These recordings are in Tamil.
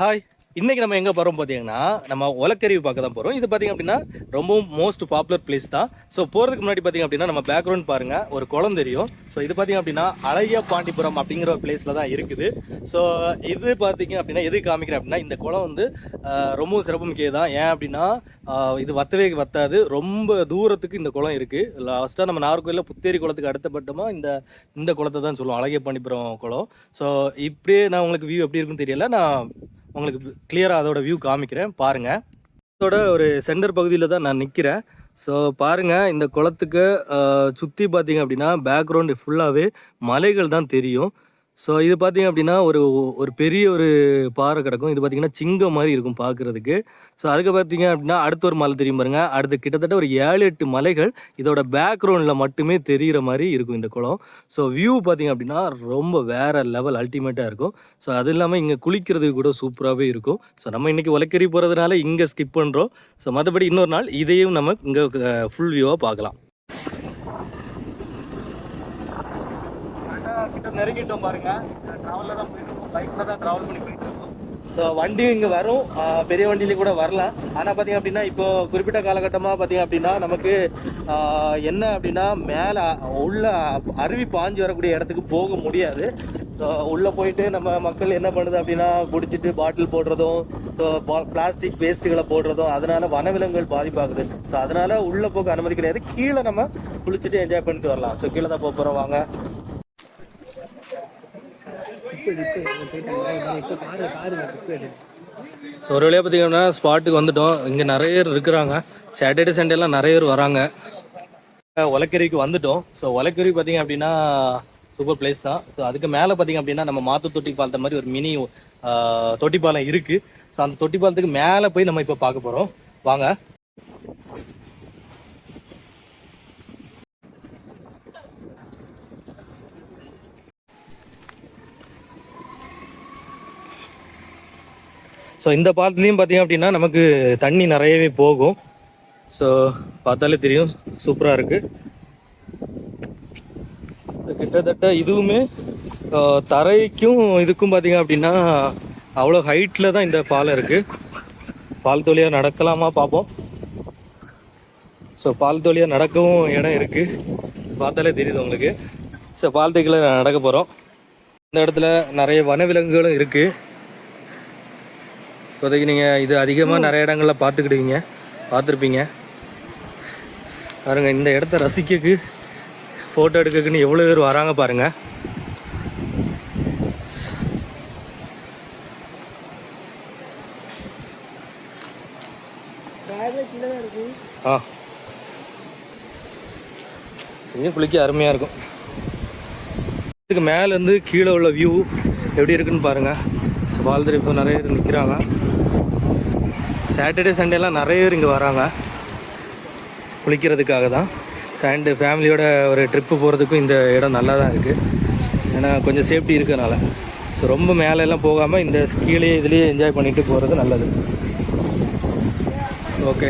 ஹாய் இன்றைக்கி நம்ம எங்கே போகிறோம் பார்த்தீங்கன்னா நம்ம உலக்கருவி பார்க்க தான் போகிறோம் இது பார்த்திங்க அப்படின்னா ரொம்பவும் மோஸ்ட் பாப்புலர் பிளேஸ் தான். ஸோ போகிறதுக்கு முன்னாடி பார்த்திங்க அப்படின்னா நம்ம பேக்ரவுண்ட் பாருங்கள் ஒரு குளம் தெரியும். ஸோ இது பார்த்திங்க அப்படின்னா அழகிய பாண்டிபுரம் அப்படிங்கிற ஒரு பிளேஸில் தான் இருக்குது. ஸோ இது பார்த்திங்க அப்படின்னா எது காமிக்கிறேன் அப்படின்னா இந்த குளம் வந்து ரொம்பவும் சிறப்பு தான் ஏன் அப்படின்னா இது வத்தவே வத்தாது. ரொம்ப தூரத்துக்கு இந்த குளம் இருக்குது லாஸ்ட்டாக நம்ம நாகர்கோயிலில் புத்தேரி குளத்துக்கு அடுத்தப்பட்டமாக இந்த இந்த குளத்தை தான் சொல்லுவோம். அழகிய பாண்டிபுரம் குளம். ஸோ இப்படியே நான் உங்களுக்கு வியூ எப்படி இருக்குன்னு தெரியல. நான் உங்களுக்கு கிளியராக அதோட வியூ காமிக்கிறேன். பாருங்கள் இதோட ஒரு சென்டர் பகுதியில் தான் நான் நிற்கிறேன் ஸோ பாருங்கள் இந்த குளத்துக்கு சுற்றி பார்த்தீங்க அப்படின்னா பேக்ரவுண்டு ஃபுல்லாகவே மலைகள் தான் தெரியும். ஸோ இது பார்த்தீங்க அப்படின்னா ஒரு ஒரு பெரிய ஒரு பாறை கிடக்கும். இது பார்த்தீங்கன்னா சிங்கம் மாதிரி இருக்கும் பார்க்குறதுக்கு ஸோ அதுக்கு பார்த்தீங்க அப்படின்னா அடுத்த ஒரு மலை தெரியும் பாருங்க. அடுத்து கிட்டத்தட்ட ஒரு ஏழு எட்டு மலைகள் இதோட பேக்ரவுண்டில் மட்டுமே தெரிகிற மாதிரி இருக்கும் இந்த குளம். ஸோ வியூ பார்த்தீங்க அப்படின்னா ரொம்ப வேற லெவல் அல்டிமேட்டாக இருக்கும். ஸோ அது இல்லாமல் இங்கே குளிக்கிறதுக்கு கூட சூப்பராகவே இருக்கும். ஸோ நம்ம இன்றைக்கி உலக்கறி போகிறதுனால இங்கே ஸ்கிப் பண்ணுறோம் ஸோ மற்றபடி இன்னொரு நாள் இதையும் நம்ம இங்கே ஃபுல் வியூவாக பார்க்கலாம் கிட்ட நெருங்கிட்டோம் பாருங்க. ட்ராவலில் தான் போயிட்டு இருக்கோம். பைக்கில் தான் ட்ராவல் பண்ணி போயிட்டு இருக்கோம். ஸோ வண்டியும் இங்கே வரும். பெரிய வண்டியிலையும் கூட வரலாம் ஆனால் பார்த்தீங்க அப்படின்னா இப்போ குறிப்பிட்ட காலகட்டமாக பார்த்தீங்க அப்படின்னா நமக்கு என்ன அப்படின்னா மேலே உள்ள அருவி பாஞ்சு வரக்கூடிய இடத்துக்கு போக முடியாது. ஸோ உள்ளே போயிட்டு நம்ம மக்கள் என்ன பண்ணுது அப்படின்னா குடிச்சிட்டு பாட்டில் போடுறதும் ஸோ பிளாஸ்டிக் வேஸ்ட்டுகளை போடுறதும் அதனால வனவிலங்குகள் பாதிப்பாகுது. ஸோ அதனால உள்ளே போக அனுமதி கிடையாது. கீழே நம்ம குளிச்சுட்டு என்ஜாய் பண்ணிட்டு வரலாம். ஸோ கீழே தான் போக போகிறோம் வாங்க. ஸோ ஒரு வழியாக பார்த்தீங்கன்னா ஸ்பாட்டுக்கு வந்துட்டோம். இங்கே நிறைய பேர் இருக்கிறாங்க. சாட்டர்டே சண்டேலாம் நிறைய பேர் வராங்க. ஒலக்கரிக்கு வந்துட்டோம். ஸோ ஒலக்கரி பார்த்தீங்க அப்படின்னா சூப்பர் பிளேஸ் தான். ஸோ அதுக்கு மேலே பார்த்தீங்க அப்படின்னா நம்ம மாத்து தொட்டி பாலத்தை மாதிரி ஒரு மினி தொட்டி பாலம் இருக்குது ஸோ அந்த தொட்டி பாலத்துக்கு மேலே போய் நம்ம இப்போ பார்க்க போகிறோம் வாங்க. ஸோ இந்த பாலத்துலேயும் பார்த்தீங்க அப்படின்னா நமக்கு தண்ணி நிறையவே போகும். ஸோ பார்த்தாலே தெரியும். சூப்பராக இருக்குது ஸோ கிட்டத்தட்ட இதுவுமே தரைக்கும் இதுக்கும் பார்த்தீங்க அப்படின்னா அவ்வளோ ஹைட்டில் தான் இந்த பாலம் இருக்குது பால் தொழியாக நடக்கலாமா பார்ப்போம் ஸோ பால் தொழியாக நடக்கவும் இடம் இருக்குது பார்த்தாலே தெரியுது உங்களுக்கு. ஸோ பால் தொழில நடக்க போகிறோம் இந்த இடத்துல நிறைய வனவிலங்குகளும் இருக்குது இப்போதைக்கு நீங்கள் இது அதிகமாக நிறைய இடங்கள்ல பார்த்துக்கிடுவீங்க. பார்த்துருப்பீங்க. பாருங்க இந்த இடத்த ரசிக்கக்கு ஃபோட்டோ எடுக்கக்குன்னு எவ்வளோ பேர் வராங்க பாருங்க. ஆ. இங்கேயும் குளிக்க அருமையாக இருக்கும். இதுக்கு மேலேருந்து கீழே உள்ள வியூ எப்படி இருக்குன்னு பாருங்க. ஸோ பால்தரி இப்போ நிறைய பேர் நிற்கிறாங்க சாட்டர்டே சண்டேலாம் நிறைய பேர் இங்கே வராங்க. குளிக்கிறதுக்காக தான். சண்டு ஃபேமிலியோட ஒரு ட்ரிப்பு போகிறதுக்கும் இந்த இடம் நல்லா தான் இருக்குது ஏன்னா கொஞ்சம் சேஃப்டி இருக்கிறனால ஸோ ரொம்ப மேலெல்லாம் போகாமல் இந்த கீழே இதுலேயே என்ஜாய் பண்ணிட்டு போகிறது நல்லது. ஓகே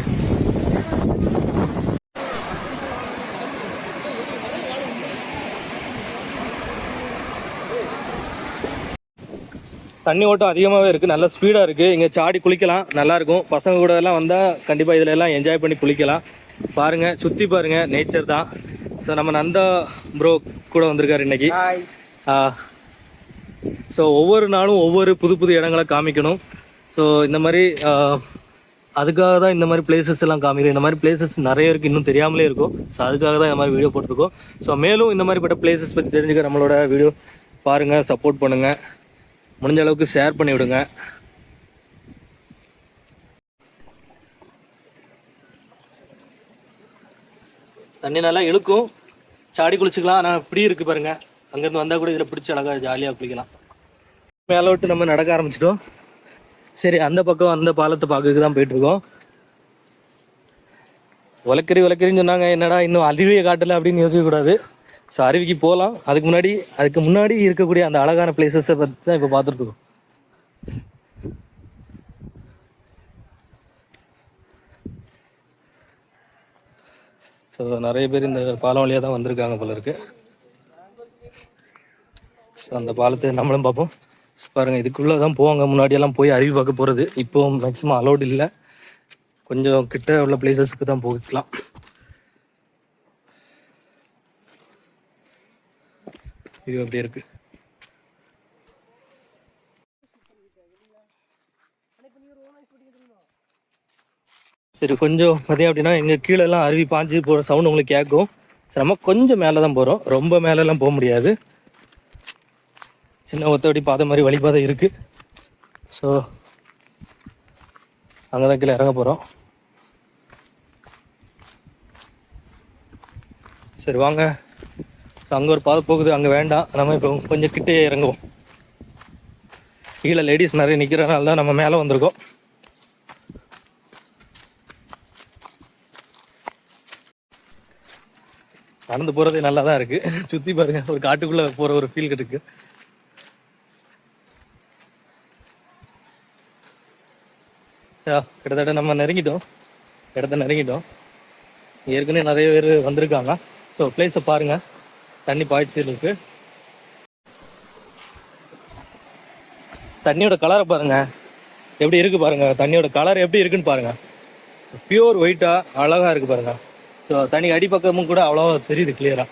தண்ணி ஓட்டம் அதிகமாகவே இருக்குது நல்ல ஸ்பீடாக இருக்குது இங்கே சாடி குளிக்கலாம். நல்லாயிருக்கும் பசங்க கூட எல்லாம் வந்தால் கண்டிப்பாக இதில் எல்லாம் என்ஜாய் பண்ணி குளிக்கலாம். பாருங்கள் சுற்றி பாருங்கள் நேச்சர் தான். ஸோ நம்ம நந்தா ப்ரோ கூட வந்திருக்காரு இன்னைக்கு. ஸோ ஒவ்வொரு நாளும் ஒவ்வொரு புது புது இடங்களை காமிக்கணும். ஸோ இந்த மாதிரி அதுக்காக தான் இந்த மாதிரி பிளேசஸ் எல்லாம் காமிக்கிறோம். இந்த மாதிரி பிளேசஸ் நிறைய இருக்குது இன்னும் தெரியாமலே இருக்கும். ஸோ அதுக்காக தான் இந்த மாதிரி வீடியோ போட்டிருக்கோம். ஸோ மேலும் இந்த மாதிரிப்பட்ட பிளேசஸ் பற்றி தெரிஞ்சுக்க நம்மளோட வீடியோ பாருங்கள் சப்போர்ட் பண்ணுங்கள் முடிஞ்ச அளவுக்கு ஷேர் பண்ணி விடுங்க. தண்ணி நல்லா இழுக்கும். சாடி குளிச்சுக்கலாம். ஆனால் இப்படி இருக்கு பாருங்க. அங்கேருந்து வந்தால் கூட இதில் பிடிச்சி அழகாக ஜாலியாக குளிக்கலாம். மேலே விட்டு நம்ம நடக்க ஆரம்பிச்சிட்டோம். சரி அந்த பக்கம் அந்த பாலத்தை பார்க்கறதுக்கு தான் போயிட்டுருக்கோம். உலக்கறி உலக்கறின்னு சொன்னாங்க. என்னடா இன்னும் அருவியை காட்டலை அப்படின்னு யோசிக்கக்கூடாது. ஸோ அருவிக்கு போகலாம் அதுக்கு முன்னாடி அதுக்கு முன்னாடி இருக்கக்கூடிய அந்த அழகான பிளேசஸை பற்றி தான் இப்போ பார்த்துட்டு ஸோ நிறைய பேர் இந்த பாலம் வழியாக தான் வந்திருக்காங்க போல இருக்கு. ஸோ அந்த பாலத்தை நம்மளும் பார்ப்போம். பாருங்கள் இதுக்குள்ளே தான் போவாங்க. முன்னாடியெல்லாம் போய் அருவி பார்க்க போகிறது இப்போ மேக்ஸிமம் அலௌட் இல்லை. கொஞ்சம் கிட்ட உள்ள பிளேசஸ்க்கு தான் போய்க்கலாம் இது அப்படியே இருக்கு. சரி கொஞ்சம் பார்த்தீங்க அப்படின்னா எங்கள் கீழெல்லாம் அருவி பாஞ்சு போகிற சவுண்ட் உங்களுக்கு கேட்கும் சரி நம்ம கொஞ்சம் மேலே தான் போகிறோம் ரொம்ப மேலெல்லாம் போக முடியாது. சின்ன ஒத்தவடி பாதை மாதிரி வழிபாதை இருக்குது ஸோ அங்கே தான் கீழே இறங்க போகிறோம் சரி வாங்க. ஸோ அங்கே ஒரு பாதை போகுது. அங்கே வேண்டாம். நம்ம இப்போ கொஞ்சம் கிட்டே இறங்குவோம். கீழே லேடிஸ் நிறைய நிற்கிறனால தான் நம்ம மேலே வந்திருக்கோம். நடந்து போகிறதே நல்லா தான் இருக்குது சுற்றி பாருங்கள் ஒரு காட்டுக்குள்ளே போகிற ஒரு ஃபீல் இருக்கு. கிட்டத்தட்ட நம்ம நெருங்கிட்டோம். இடத்த நெருங்கிட்டோம். ஏற்கனவே நிறைய பேர் வந்திருக்காங்க. ஸோ பிளேஸை பாருங்கள் தண்ணி பாய்ச்சி இருக்கு. தண்ணியோட கலரை பாருங்க. எப்படி இருக்கு பாருங்க. தண்ணியோட கலர் எப்படி இருக்குன்னு பாருங்க. பியூர் ஒயிட்டா அழகா இருக்கு பாருங்க. ஸோ தண்ணி அடிப்பக்கமும் கூட அவ்வளோ தெரியுது கிளியரா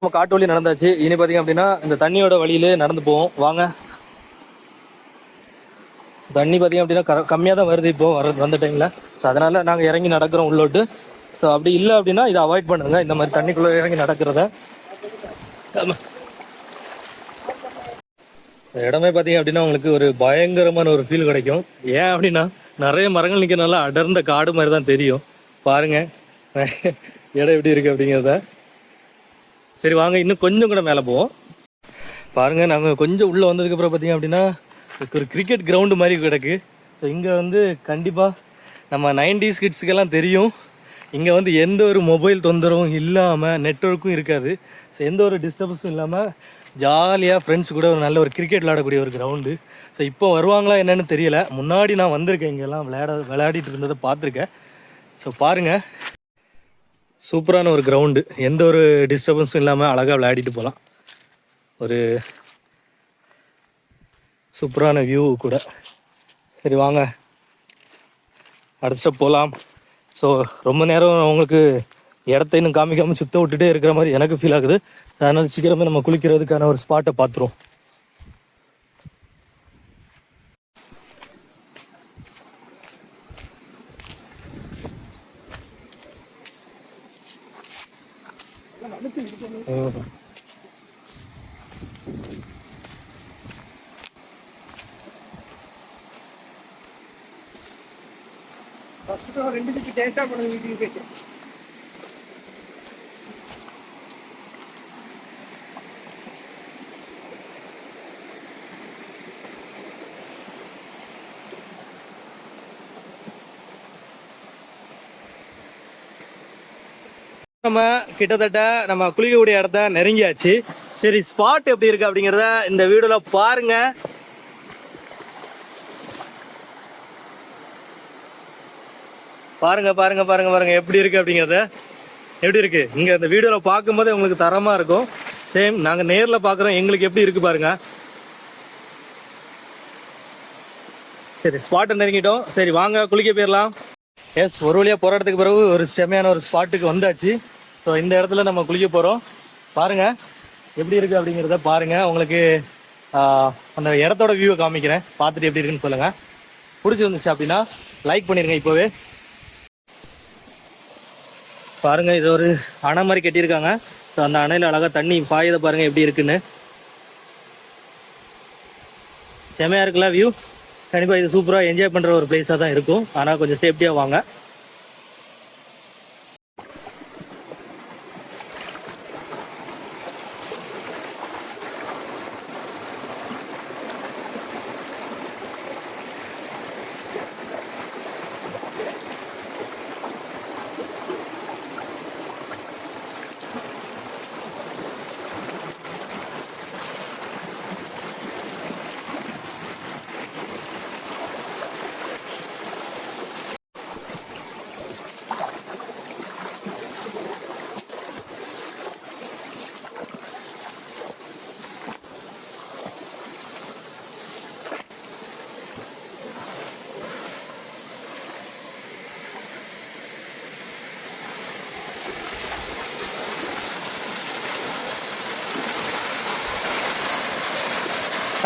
நம்ம காட்டு வழி நடந்தாச்சு. இனி பார்த்தீங்க அப்படின்னா இந்த தண்ணியோட வழியிலே நடந்து போவோம். வாங்க. தண்ணி பார்த்தீங்க அப்படின்னா கம்மியாக தான் வருது இப்போ வர வந்த டைமில் ஸோ அதனால நாங்கள் இறங்கி நடக்கிறோம் உள்ளோட்டு. ஸோ அப்படி இல்லை அப்படின்னா இதை அவாய்ட் பண்ணுங்க. இந்த மாதிரி தண்ணிக்குள்ளே இறங்கி நடக்கிறத. இடமே பார்த்தீங்க அப்படின்னா உங்களுக்கு ஒரு பயங்கரமான ஒரு ஃபீல் கிடைக்கும். ஏன் அப்படின்னா நிறைய மரங்கள் நிற்கிறனால அடர்ந்த காடு மாதிரி தான் தெரியும். பாருங்க. இடம் எப்படி இருக்கு அப்படிங்கிறத. சரி வாங்க. இன்னும் கொஞ்சம் கூட மேலே போவோம். பாருங்க நாங்கள் கொஞ்சம் உள்ளே வந்ததுக்கப்புறம் பார்த்தீங்க அப்படின்னா ஒரு கிரிக்கெட் கிரவுண்டு மாதிரி கிடக்கு. ஸோ இங்கே வந்து கண்டிப்பாக நம்ம நைன்டிஸ் கிட்ஸுக்கெல்லாம் தெரியும். இங்கே வந்து எந்த ஒரு மொபைல் தொந்தரவும் இல்லாமல் நெட்ஒர்க்கும் இருக்காது. ஸோ எந்த ஒரு டிஸ்டர்பன்ஸும் இல்லாமல் ஜாலியாக ஃப்ரெண்ட்ஸ் கூட ஒரு நல்ல ஒரு கிரிக்கெட் விளையாடக்கூடிய ஒரு கிரவுண்டு ஸோ இப்போ வருவாங்களா என்னென்னு தெரியல. முன்னாடி நான் வந்திருக்கேன் இங்கெல்லாம் விளையாட விளையாடிட்டு இருந்ததை பார்த்துருக்கேன். ஸோ பாருங்கள் சூப்பரான ஒரு கிரவுண்டு எந்த ஒரு டிஸ்டர்பன்ஸும் இல்லாமல் அழகாக விளையாடிட்டு போகலாம் ஒரு சூப்பரான வியூ கூட. சரி வாங்க. அடுத்த போகலாம் ஸோ ரொம்ப நேரம் அவங்களுக்கு இடத்த இன்னும் காமிக்காமல் சுத்த விட்டுட்டே இருக்கிற மாதிரி எனக்கு ஃபீல் ஆகுது. அதனால் சீக்கிரமே நம்ம குளிக்கிறதுக்கான ஒரு ஸ்பாட்டை பார்த்துருவோம் வீட்டுக்கு போயிட்டு. நம்ம கிட்டத்தட்ட நம்ம குளிக்கக்கூடிய இடத்த நெருங்கியாச்சு. சரி ஸ்பாட் எப்படி இருக்கு அப்படிங்கிறத இந்த வீடியோல பாருங்க. பாருங்க பாருங்க பாருங்க பாருங்க. எப்படி இருக்கு அப்படிங்கிறத? எப்படி இருக்கு? இங்க இந்த வீடியோல பார்க்கும்போது உங்களுக்கு தரமா இருக்கும். சேம் நாங்க நேர்ல பாக்குறோம் எங்களுக்கு எப்படி இருக்கு பாருங்க. சரி ஸ்பாட் நெருங்கிட்டோம். சரி வாங்க குளிக்க போயிடலாம் எஸ் ஒரு வழியா போராட்டத்துக்கு இடத்துக்கு பிறகு ஒரு செமையான ஒரு ஸ்பாட்டுக்கு வந்தாச்சு. ஸோ இந்த இடத்துல நம்ம குளிக்க போறோம். பாருங்க எப்படி இருக்கு அப்படிங்கிறத பாருங்க. உங்களுக்கு அந்த இடத்தோட வியூவை காமிக்கிறேன். பார்த்துட்டு எப்படி இருக்குன்னு சொல்லுங்க. பிடிச்சிருந்துச்சு அப்படின்னா லைக் பண்ணிருங்க இப்போவே. பாருங்க இது ஒரு அணை மாதிரி கட்டியிருக்காங்க. ஸோ அந்த அணையில் அழகா தண்ணி பாயதை பாருங்க எப்படி இருக்குன்னு. செமையா இருக்குல்ல வியூ கண்டிப்பா இது சூப்பரா என்ஜாய் பண்ற ஒரு பிளேஸாக தான் இருக்கும். ஆனா கொஞ்சம் சேஃப்டியா வாங்க.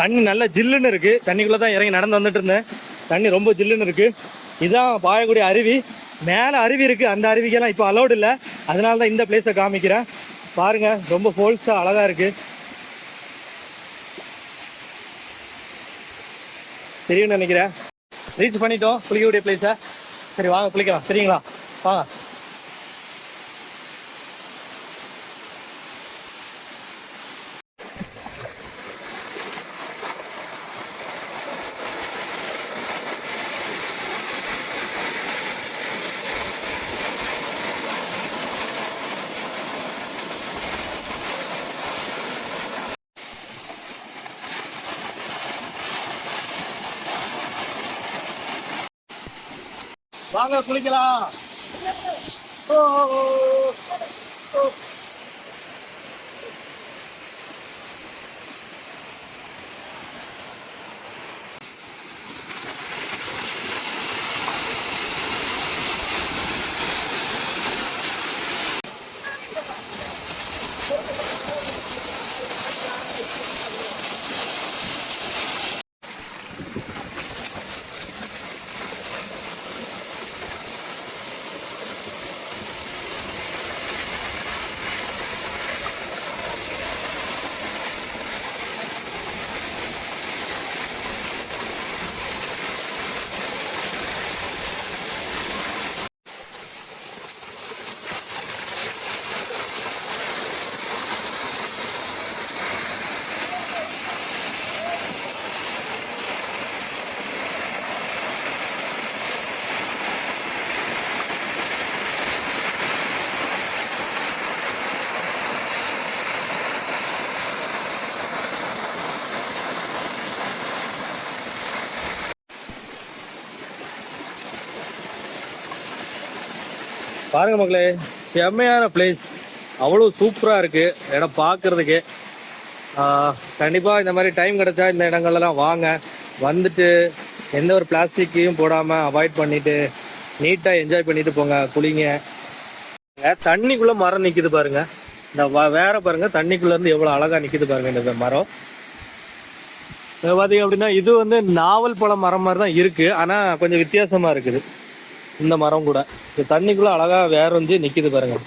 தண்ணி நல்ல ஜில்லுன்னு இருக்கு. தண்ணிக்குள்ள தான் இறங்கி நடந்து வந்துட்டு இருந்தேன். தண்ணி ரொம்ப ஜில்லுன்னு இருக்கு. இதுதான் பாயக்கூடிய அருவி. மேலே அருவி இருக்கு. அந்த அருவிக்கெல்லாம் இப்போ அலௌடு இல்லை. அதனால தான் இந்த பிளேஸை காமிக்கிறேன். பாருங்க ரொம்ப ஃபோல்ஸாக அழகா இருக்கு. தெரியும்னு நினைக்கிறேன். ரீச் பண்ணிட்டோம். குளிக்கக்கூடிய பிளேஸை சரி வாங்க குளிக்கலாம். சரிங்களா? வாங்க. வாங்க குளிக்கலாம். ஓ, பாருங்க மக்களே செம்மையான பிளேஸ் அவ்வளோ சூப்பராக இருக்கு. இடம் பார்க்கறதுக்கு. கண்டிப்பாக இந்த மாதிரி டைம் கிடைச்சா இந்த இடங்கள்லாம் வாங்க. வந்துட்டு எந்த ஒரு பிளாஸ்டிக்கையும் போடாமல் அவாய்ட் பண்ணிட்டு நீட்டாக என்ஜாய் பண்ணிட்டு போங்க குளிங்க. தண்ணிக்குள்ள மரம் நிற்கிது பாருங்க. இந்த வ- வேற பாருங்க தண்ணிக்குள்ளேருந்து எவ்வளோ அழகாக நிற்கிது பாருங்கள் பாருங்க இந்த மரம். பார்த்தீங்க அப்படின்னா இது வந்து நாவல் பழ மரம் மாதிரி தான் இருக்குது ஆனால் கொஞ்சம் வித்தியாசமாக இருக்குது. இந்த மரம் கூட. இந்த தண்ணிக்குள்ள அழகா வேற வந்து நிக்குது பாருங்க.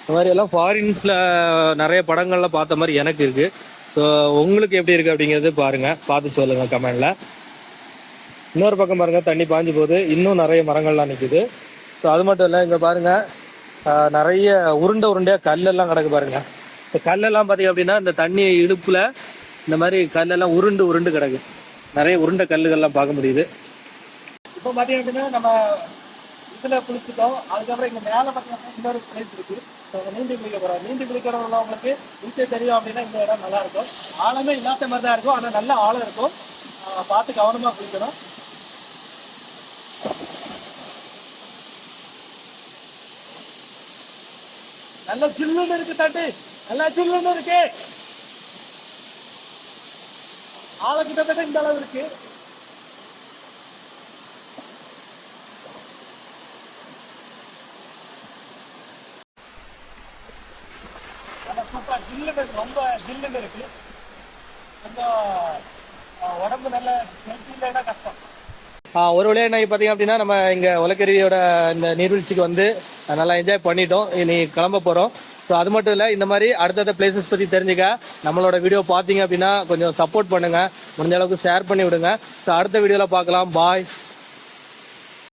இந்த மாதிரி எல்லாம் ஃபாரின்ஸ்ல நிறைய படங்கள்ல பார்த்த மாதிரி எனக்கு இருக்கு. ஸோ உங்களுக்கு எப்படி இருக்கு அப்படிங்கிறது பாருங்க. பார்த்து சொல்லுங்க கமெண்ட்ல. இன்னொரு பக்கம் பாருங்க தண்ணி பாஞ்சு போகுது. இன்னும் நிறைய மரங்கள்லாம் நிக்குது. ஸோ அது மட்டும் இல்லை இங்க பாருங்க. நிறைய உருண்டை உருண்டையா கல்லெல்லாம் கிடக்கு பாருங்க. இந்த கல்லெல்லாம் பாத்தீங்க அப்படின்னா இந்த தண்ணி இடுப்புல இந்த மாதிரி கல்லெல்லாம் உருண்டு உருண்டு கிடக்கு. நிறைய உருண்டை கல்லுகள்லாம் பார்க்க முடியுது. இப்போ பாத்தீங்க அப்படின்னா நம்ம இதுல குளிச்சுட்டோம். அதுக்கப்புறம் இங்க மேல பாத்தீங்கன்னா இன்னொரு பிளேஸ் இருக்கு. ஸோ நீந்தி குளிக்க போகிறோம் நீந்தி உங்களுக்கு நீச்சல் தெரியும் அப்படின்னா இந்த இடம் நல்லா இருக்கும். ஆழமே இல்லாத மாதிரி தான் இருக்கும். ஆனா நல்ல ஆழம் இருக்கும். பார்த்து கவனமா குளிக்கணும். நல்ல சில்லுன்னு இருக்கு தட்டு. நல்லா சில்லுன்னு இருக்கு. ஆள கிட்டத்தட்ட இந்த அளவு இருக்கு. நல்லா ஜில்லுன்னு இருக்கு ரொம்ப ஜில்லுன்னு இருக்கு. கொஞ்சம் ஆஹ், உடம்பு நல்ல ஹெல்த்தி இல்லைன்னா கஷ்டம் ஒரு வழியாக இன்னைக்கு பார்த்தீங்க அப்படின்னா நம்ம இங்கே உலக்கருவியோட இந்த நீர்வீழ்ச்சிக்கு வந்து நல்லா என்ஜாய் பண்ணிட்டோம். இனி கிளம்ப போகிறோம் ஸோ அது மட்டும் இல்லை இந்த மாதிரி அடுத்தடுத்த பிளேசஸ் பற்றி தெரிஞ்சுக்க நம்மளோட வீடியோ பார்த்தீங்க அப்படின்னா கொஞ்சம் சப்போர்ட் பண்ணுங்க. முடிஞ்ச அளவுக்கு ஷேர் பண்ணி விடுங்க. ஸோ அடுத்த வீடியோவில் பார்க்கலாம். பாய்